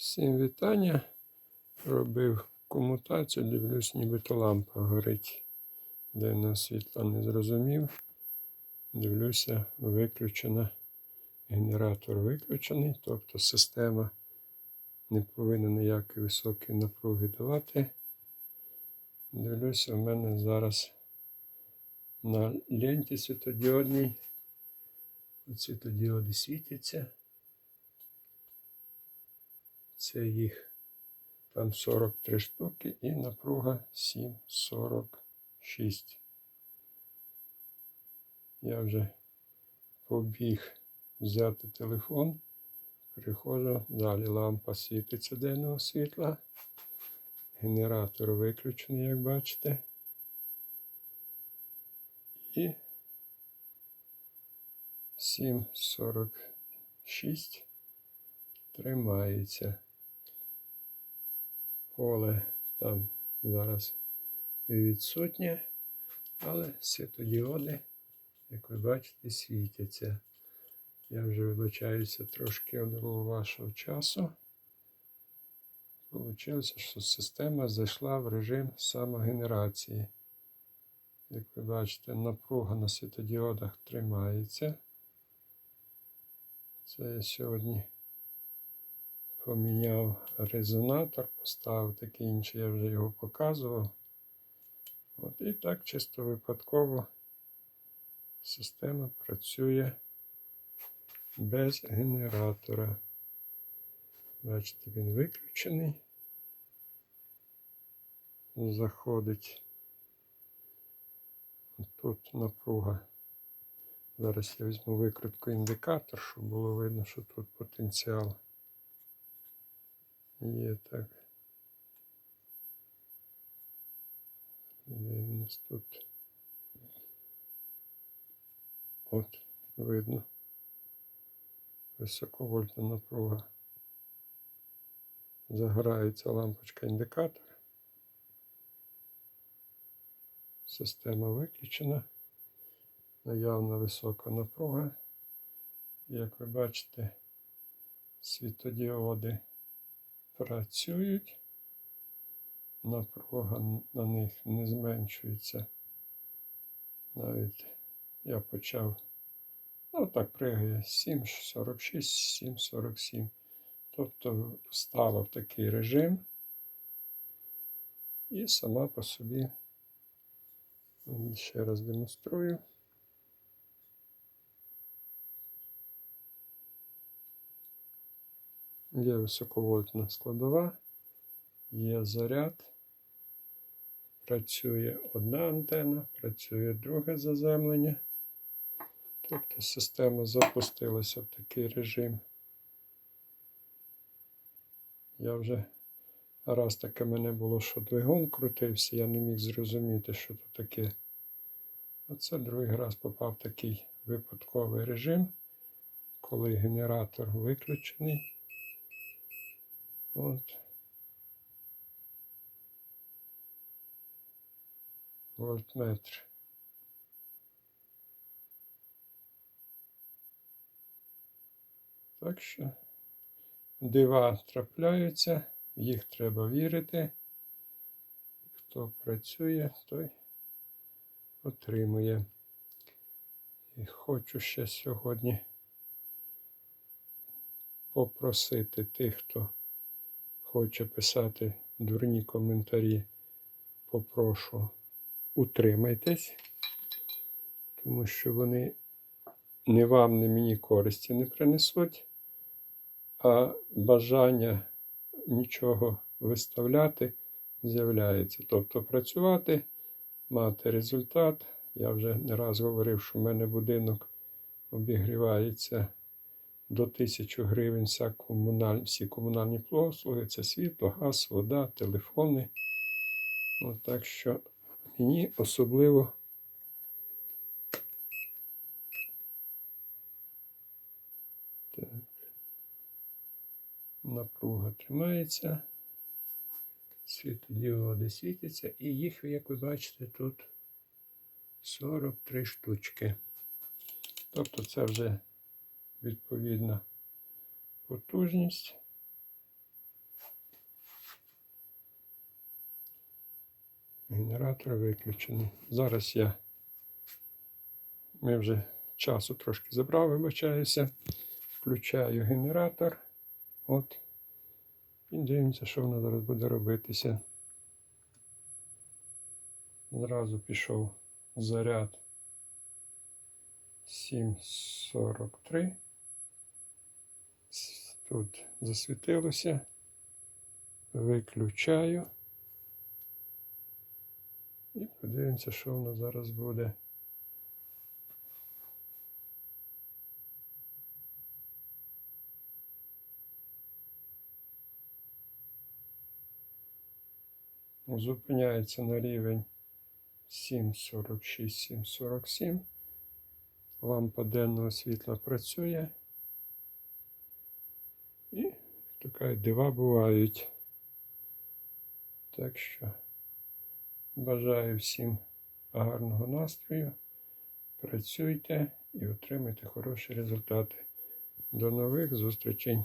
Всім вітання. Робив комутацію, дивлюсь, нібито лампа горить. Денного світла не зрозумів. Дивлюся, виключена. Генератор виключений, тобто система не повинна ніякої високої напруги давати. Дивлюся, в мене зараз на ленті світодіодній. Світодіоди світяться. Це їх там 43 штуки і напруга 7,46. Я вже побіг взяти телефон, приходжу, далі лампа світиться денного світла. Генератор виключений, як бачите. І 7,46 тримається. Поле там зараз відсутнє, але світодіоди, як ви бачите, світяться. Я вже вибачаюся трошки одного вашого часу. Получилося, що система зайшла в режим самогенерації. Як ви бачите, напруга на світодіодах тримається. Це я сьогодні поміняв резонатор, поставив такий інший, я вже його показував. От І так чисто випадково система працює без генератора. Бачите, він виключений. Заходить. Тут напруга. Зараз я візьму викрутку індикатор, щоб було видно, що тут потенціал. Є так. Де у нас тут? От, видно. Високовольтна напруга. Загорається лампочка індикатора. Система виключена. Наявна висока напруга. Як ви бачите, світодіоди працюють, напруга на них не зменшується. Навіть я почав, ну так пригає 7,46, 7,47. Тобто стала в такий режим і сама по собі ще раз демонструю. Є високовольтна складова, є заряд, працює одна антена, працює друге заземлення. Тобто система запустилася в такий режим. Я вже раз таке мене було, що двигун крутився, я не міг зрозуміти, що це таке. А це другий раз попав в такий випадковий режим, коли генератор виключений. От. Вольтметр. Так що дива трапляються, їх треба вірити. Хто працює, той отримує. І хочу ще сьогодні попросити тих, хто хоче писати дурні коментарі, попрошу утримайтесь, тому що вони не вам, не мені користі не принесуть, а бажання нічого виставляти з'являється. Тобто працювати, мати результат. Я вже не раз говорив, що в мене будинок обігрівається до 1000 гривень вся комуналь... всі комунальні послуги, це світло, газ, вода, телефони. От так що мені особливо так. напруга тримається, світодіоди світяться, і їх, як ви бачите, тут 43 штучки. Тобто це вже відповідна потужність. Генератор виключений. Зараз я ми вже часу трошки забрав, вибачаюся. Включаю генератор. От. І дивимося, що воно зараз буде робитися. Зразу пішов заряд 7.43. Тут засвітилося. Виключаю. І подивимося, що воно зараз буде. Зупиняється на рівень 7,46, 7,47. Лампа денного світла працює. І така дива бувають. Так що бажаю всім гарного настрою. Працюйте і отримайте хороші результати. До нових зустрічей!